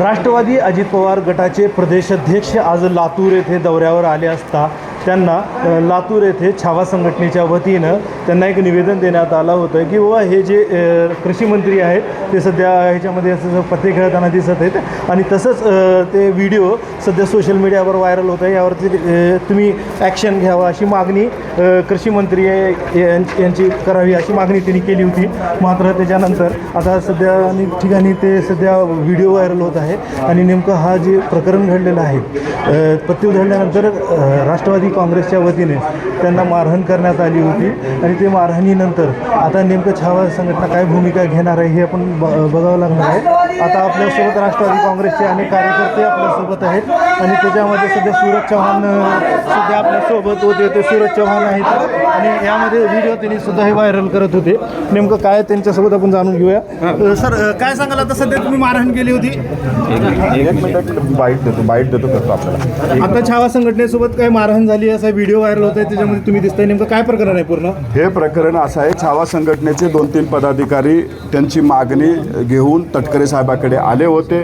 राष्ट्रवादी अजित पवार गटाचे प्रदेशाध्यक्ष आज लातूर येथे दौऱ्यावर आले असता त्यांना लातूर येथे छावा संघटनेच्या वतीनं त्यांना एक निवेदन देण्यात आलं होतं की बाबा हे जे कृषी मंत्री आहेत ते सध्या ह्याच्यामध्ये असं पत्ते खेळताना दिसत आहेत आणि तसंच ते व्हिडिओ सध्या सोशल मीडियावर व्हायरल होत आहे. यावरती तुम्ही ॲक्शन घ्यावा अशी मागणी कृषी मंत्री यां- यांची करावी अशी मागणी त्यांनी केली होती. मात्र त्याच्यानंतर आता सध्या अनेक ठिकाणी ते सध्या व्हिडिओ व्हायरल होत आहे आणि नेमकं हा जे प्रकरण घडलेलं आहे पत्ते उधळल्यानंतर राष्ट्रवादी राष्ट्रवादी काँग्रेसच्या वतीने त्यांना मारहाण करण्यात आली होती. आणि ते मारहाणीनंतर आता नेमकं छावा संघटना काय भूमिका घेणार आहे हे आपण ब बघावं लागणार आहे. आता आपल्यासोबत राष्ट्रवादी काँग्रेसचे अनेक कार्यकर्ते आपल्यासोबत आहेत. आणि त्याच्यामध्ये सध्या सूरज चव्हाण सध्या आपल्यासोबत होते ते सूरज चव्हाण आहेत. आणि यामध्ये व्हिडिओ त्यांनी सुद्धा हे व्हायरल करत होते. नेमकं काय त्यांच्यासोबत आपण जाणून घेऊया. सर काय सांगाल आता? सध्या तुम्ही मारहाण केली होती. एक मिनिट. बाईट देतो बाईट देतो करतो आपल्याला. आता छावा संघटनेसोबत काय मारहाण झाली? असा व्हिडिओ व्हायरल होत आहे त्याच्यामध्ये तुम्ही दिसताय. नेमकं काय प्रकरण आहे पूर्ण? हे प्रकरण असं आहे छावा संघटनेचे दोन तीन पदाधिकारी त्यांची मागणी घेऊन तटकरे साहेबाकडे आले होते.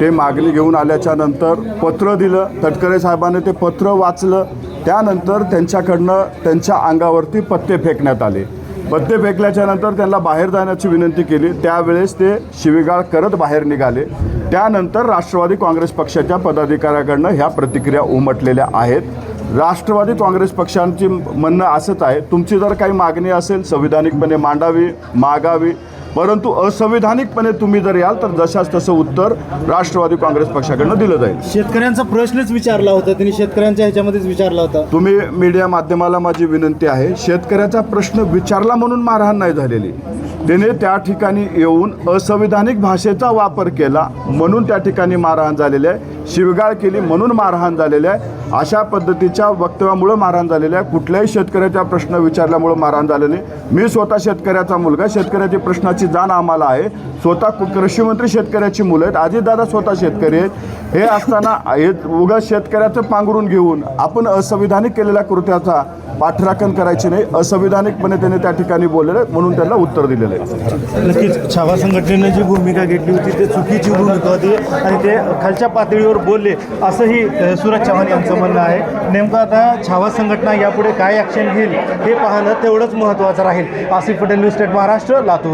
ते मागणी घेऊन आल्याच्यानंतर पत्र दिलं. तटकरे साहेबाने ते पत्र वाचलं. त्यानंतर त्यांच्याकडनं त्यांच्या अंगावरती पत्ते फेकण्यात आले. पत्ते फेकल्याच्या नंतर त्यांना बाहेर जाण्याची विनंती केली. त्यावेळेस ते शिवीगाळ करत बाहेर निघाले. त्यानंतर राष्ट्रवादी काँग्रेस पक्षाच्या पदाधिकाऱ्याकडनं ह्या प्रतिक्रिया उमटलेल्या आहेत. राष्ट्रवादी काँग्रेस पक्षांची म्हणणं असंच आहे. तुमची जर काही मागणी असेल संविधानिकपणे मांडावी मागावी परंतु असंविधानिकपणे तुम्ही जर याल तर जशाच तसं उत्तर राष्ट्रवादी काँग्रेस पक्षाकडनं दिलं जाईल. शेतकऱ्यांचा प्रश्नच विचारला होता त्यांनी शेतकऱ्यांच्या ह्याच्यामध्येच विचारला होता. तुम्ही मीडिया माध्यमाला माझी विनंती आहे शेतकऱ्याचा प्रश्न विचारला म्हणून मारहाण नाही झालेली. त्याने त्या ठिकाणी येऊन असंविधानिक भाषेचा वापर केला म्हणून त्या ठिकाणी मारहाण झालेली आहे. शिवगाळ केली म्हणून मारहाण झालेली आहे. अशा पद्धतीच्या वक्तव्यामुळं मारहाण झालेल्या आहे. कुठल्याही शेतकऱ्याचा प्रश्न विचारल्यामुळं मारहाण झाले नाही. मी स्वतः शेतकऱ्याचा मुलगा शेतकऱ्याची प्रश्नाची जाण आम्हाला आहे. स्वतः कु- कृषी मंत्री शेतकऱ्याची मुलं आहेत. अजितदादा स्वतः शेतकरी आहेत. हे असताना हे उगा शेतकऱ्याचं पांघरून घेऊन आपण असंविधानिक केलेल्या कृत्याचा पाठराखण करायची नाही असंविधानिकपणे त्याने त्या ठिकाणी बोललेलं आहे म्हणून त्यांना उत्तर दिलेलं आहे. नक्कीच छावा संघटनेनं जी भूमिका घेतली होती ते चुकीची भूमिका होती आणि ते खालच्या पातळीवर बोलले असंही सुरज चव्हाण यांचं म्हणणं आहे. नेमकं आता छावा संघटना यापुढे काय ॲक्शन घेईल हे पाहणं तेवढंच महत्त्वाचं राहील. Asif Patel news state Maharashtra Latur.